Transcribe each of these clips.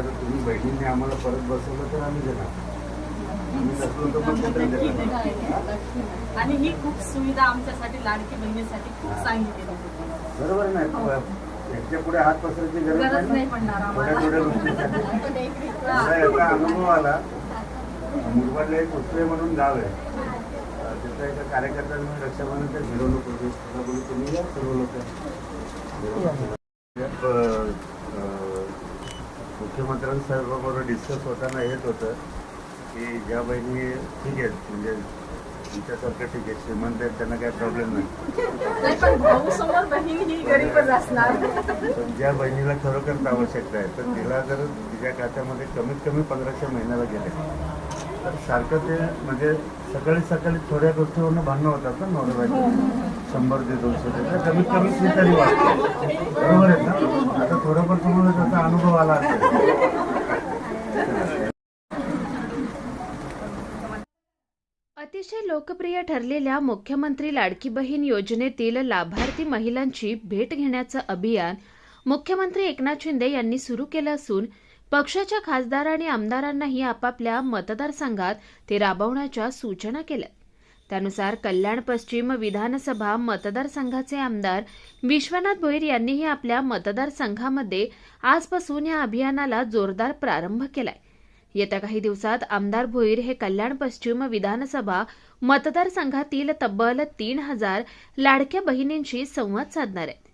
आता तुम्ही बहिणींनी आम्हाला परत बसवलं तर आम्ही देणार. आणि ही खूप सुविधा आमच्यासाठी लाडकी बहिणीसाठी खूप सांगितली होती. बरोबर आहे ना? याच्यापुढे हात पसरायची गरज नाही नाही थोड्या अनुभव आला. मुरबाडला एक उत्सव म्हणून गाव आहे. तिथं एका कार्यकर्त्यांनी रक्षाबंधनच्या मिरवणूक होती. मला बोलू तुम्ही या सर्व लोक. मुख्यमंत्र्यांसाहेबाबरोबर डिस्कस होताना हेच होतं की ज्या बहिणी ठीक आहेत म्हणजे तुमच्यासारखं ठीक आहे श्रीमंत आहेत त्यांना काही प्रॉब्लेम नाही. पण ही ज्या बहिणीला खरोखरच आवश्यकता आहे तर तिला जर तिच्या खात्यामध्ये कमीत कमी पंधराशे महिन्याला गेले सारखं ते म्हणजे सकाळी सकाळी थोड्या गोष्टीवरनं भांडणं होतात ना नवऱ्याबाई शंभर ते दोनशे ते. तर कमीत कमी ती तरी वाटते बरोबर आहे ना? आता थोडंफार तुम्हाला त्याचा अनुभव आला असेल. अतिशय लोकप्रिय ठरलेल्या मुख्यमंत्री लाडकी बहीण योजनेतील लाभार्थी महिलांची भेट घेण्याचं अभियान मुख्यमंत्री एकनाथ शिंदे यांनी सुरू केलं असून पक्षाच्या खासदार आणि आमदारांनाही आपापल्या मतदारसंघात ते राबवण्याच्या सूचना केल्या त्यानुसार कल्याण पश्चिम विधानसभा मतदारसंघाचे आमदार विश्वनाथ भोईर यांनीही आपल्या मतदारसंघामध्ये आजपासून या अभियानाला जोरदार प्रारंभ केलाय. येत्या काही दिवसात आमदार भोईर हे कल्याण पश्चिम विधानसभा मतदारसंघातील तब्बल तीन हजार लाडक्या बहिणींशी संवाद साधणार आहेत.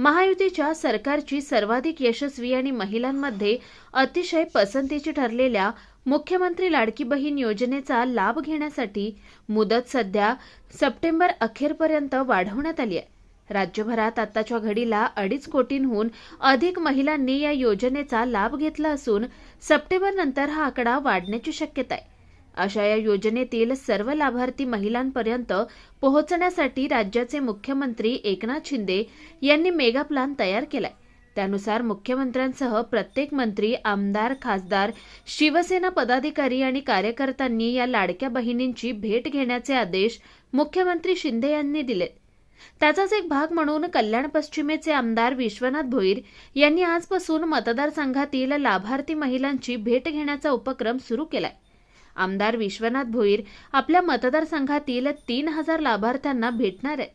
महायुतीच्या सरकारची सर्वाधिक यशस्वी आणि महिलांमध्ये अतिशय पसंतीची ठरलेल्या मुख्यमंत्री लाडकी बहीण योजनेचा लाभ घेण्यासाठी मुदत सध्या सप्टेंबर अखेरपर्यंत वाढवण्यात आली आहे. राज्यभरात आताच्या घडीला अडीच कोटींहून अधिक महिलांनी या योजनेचा लाभ घेतला असून सप्टेंबर नंतर हा आकडा वाढण्याची शक्यता आहे. अशा या योजनेतील सर्व लाभार्थी महिलांपर्यंत पोहोचण्यासाठी राज्याचे मुख्यमंत्री एकनाथ शिंदे यांनी मेगा प्लान तयार केलाय. त्यानुसार मुख्यमंत्र्यांसह प्रत्येक मंत्री आमदार खासदार शिवसेना पदाधिकारी आणि कार्यकर्त्यांनी या लाडक्या बहिणींची भेट घेण्याचे आदेश मुख्यमंत्री शिंदे यांनी दिलेत त्याचाच एक भाग म्हणून कल्याण पश्चिमेचे आमदार विश्वनाथ भोईर यांनी आजपासून मतदारसंघातील लाभार्थी महिलांची भेट घेण्याचा उपक्रम सुरू केलाय. आमदार विश्वनाथ भोईर आपल्या मतदारसंघातील तीन हजार लाभार्थ्यांना भेटणार आहेत.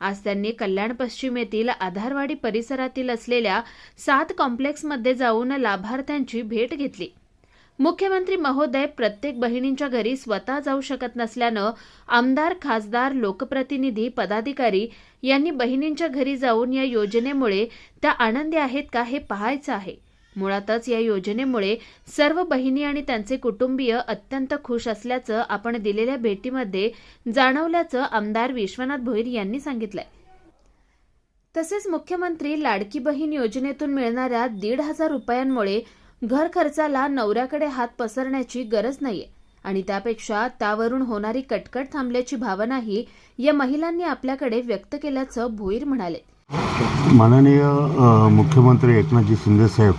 आज त्यांनी कल्याण पश्चिमेतील आधारवाडी परिसरातील असलेल्या सात कॉम्प्लेक्समध्ये जाऊन लाभार्थ्यांची भेट घेतली. मुख्यमंत्री महोदय प्रत्येक बहिणींच्या घरी स्वतः जाऊ शकत नसल्यानं आमदार खासदार लोकप्रतिनिधी पदाधिकारी यांनी बहिणींच्या घरी जाऊन या योजनेमुळे त्या आनंदी आहेत का हे पाहायचं आहे. मुळातच या योजनेमुळे सर्व बहिणी आणि त्यांचे कुटुंबीय अत्यंत खुश असल्याचं आपण दिलेल्या भेटीमध्ये जाणवल्याचं आमदार विश्वनाथ भोईर यांनी सांगितलंय. तसेच मुख्यमंत्री लाडकी बहीण योजनेतून मिळणाऱ्या दीड हजार रुपयांमुळे घर खर्चाला नवऱ्याकडे हात पसरण्याची गरज नाहीये आणि त्यापेक्षा त्यावरून होणारी कटकट थांबल्याची भावनाही या महिलांनी आपल्याकडे व्यक्त केल्याचं भोईर म्हणाले. माननीय मुख्यमंत्री एकनाथजी शिंदेसाहेब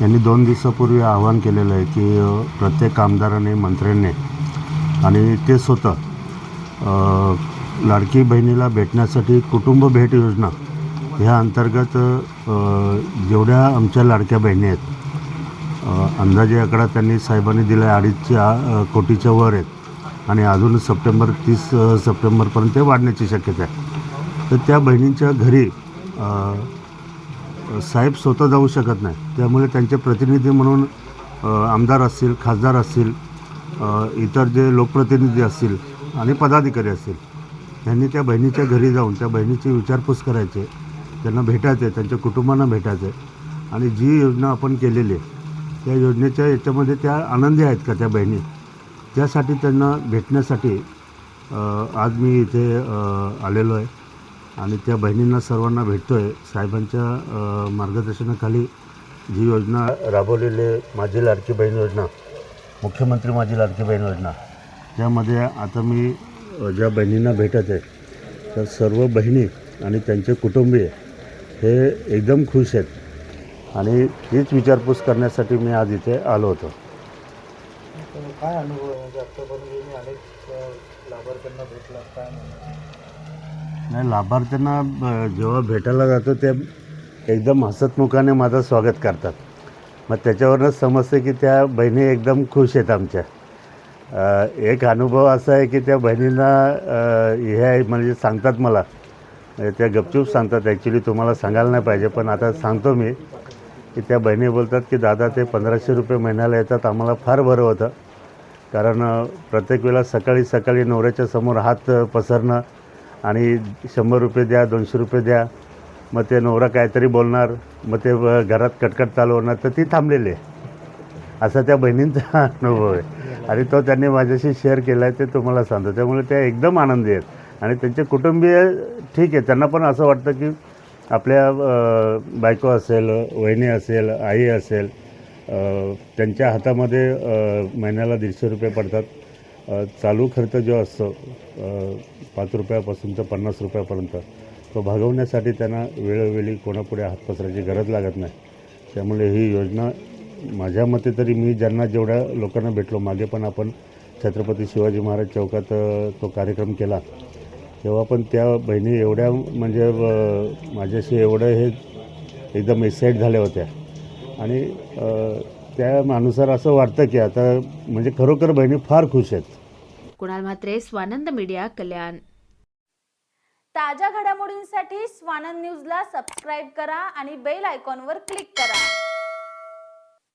यांनी दोन दिवसापूर्वी आवाहन केलेलं आहे की प्रत्येक कामदाराने मंत्र्यांनी आणि ते स्वतः लाडकी बहिणीला भेटण्यासाठी कुटुंब भेट योजना ह्या अंतर्गत जेवढ्या आमच्या लाडक्या बहिणी आहेत अंदाजे आकडा त्यांनी साहेबांनी दिला आहे अडीचच्या कोटीच्या वर आहेत आणि अजून सप्टेंबर तीस सप्टेंबरपर्यंत वाढण्याची शक्यता आहे. तर त्या बहिणींच्या घरी साहेब स्वतः जाऊ शकत नाही. त्यामुळे त्यांचे प्रतिनिधी म्हणून आमदार असतील खासदार असतील इतर जे लोकप्रतिनिधी असतील आणि पदाधिकारी असतील त्यांनी त्या बहिणीच्या घरी जाऊन त्या बहिणीची विचारपूस करायची त्यांना भेटायचे त्यांच्या कुटुंबांना भेटायचे आणि जी योजना आपण केलेली आहे त्या योजनेच्या याच्यामध्ये त्या आनंदी आहेत का त्या बहिणी? त्यासाठी त्यांना भेटण्यासाठी आज मी इथे आलेलो आहे. आणि त्या बहिणींना सर्वांना भेटतो आहे साहेबांच्या मार्गदर्शनाखाली जी योजना राबवलेली माझी लाडकी बहीण योजना मुख्यमंत्री माझी लाडकी बहीण योजना त्यामध्ये आता मी ज्या बहिणींना भेटत आहे तर सर्व बहिणी आणि त्यांचे कुटुंबीय हे एकदम खुश आहेत. आणि तीच विचारपूस करण्यासाठी मी आज इथे आलो होतो. काय अनुभव म्हणजे अनेक लाभार्थ्यांना भेटला काय नाही लाभार्थ्यांना जेव्हा भेटायला जातो ते एकदम हसतमुखाने माझं स्वागत करतात. मग त्याच्यावरूनच समजते की त्या बहिणी एकदम खुश आहेत आमच्या. एक अनुभव असा आहे की त्या बहिणींना हे आहे म्हणजे सांगतात मला. म्हणजे त्या गपचूप सांगतात. ॲक्च्युली तुम्हाला सांगायला नाही पाहिजे पण आता सांगतो मी. की त्या बहिणी बोलतात की दादा ते पंधराशे रुपये महिन्याला येतात. आम्हाला फार बरं होतं. कारण प्रत्येक वेळेला सकाळी सकाळी नवऱ्याच्या समोर हात पसरणं आणि शंभर रुपये द्या दोनशे रुपये द्या. मग ते नवरा काहीतरी बोलणार मग ते घरात कटकट चालू होणार तर ती थांबलेली आहे. असा त्या बहिणींचा अनुभव आहे. आणि तो त्यांनी माझ्याशी शेअर केला आहे ते तुम्हाला सांगतो. त्यामुळे त्या एकदम आनंदी आहेत. आणि त्यांचे कुटुंबीय ठीक आहे. त्यांना पण असं वाटतं की आपल्या बायको असेल वहिनी असेल आई असेल त्यांच्या हातामध्ये महिन्याला दीडशे रुपये पडतात. चालू खर्च जो असतो पाच रुपयापासून तर पन्नास रुपयापर्यंत तो भागवण्यासाठी त्यांना वेळोवेळी कोणापुढे हात पसरायची गरज लागत नाही. त्यामुळे ही योजना माझ्या मते तरी मी ज्यांना जेवढ्या लोकांना भेटलो मागे पण आपण छत्रपती शिवाजी महाराज चौकात तो कार्यक्रम केला तेव्हा पण त्या बहिणी एवढ्या म्हणजे माझ्याशी एवढं हे एकदम एक्साईट झाल्या होत्या. आणि त्यानुसार असं वाटतं की आता म्हणजे खरोखर बहिणी फार खुश आहेत. कुणाल म्हात्रे स्वानंद मीडिया कल्याण. ताज्या घडामोडींसाठी स्वानंद न्यूजला सबस्क्राईब करा आणि बेल आयकॉनवर क्लिक करा.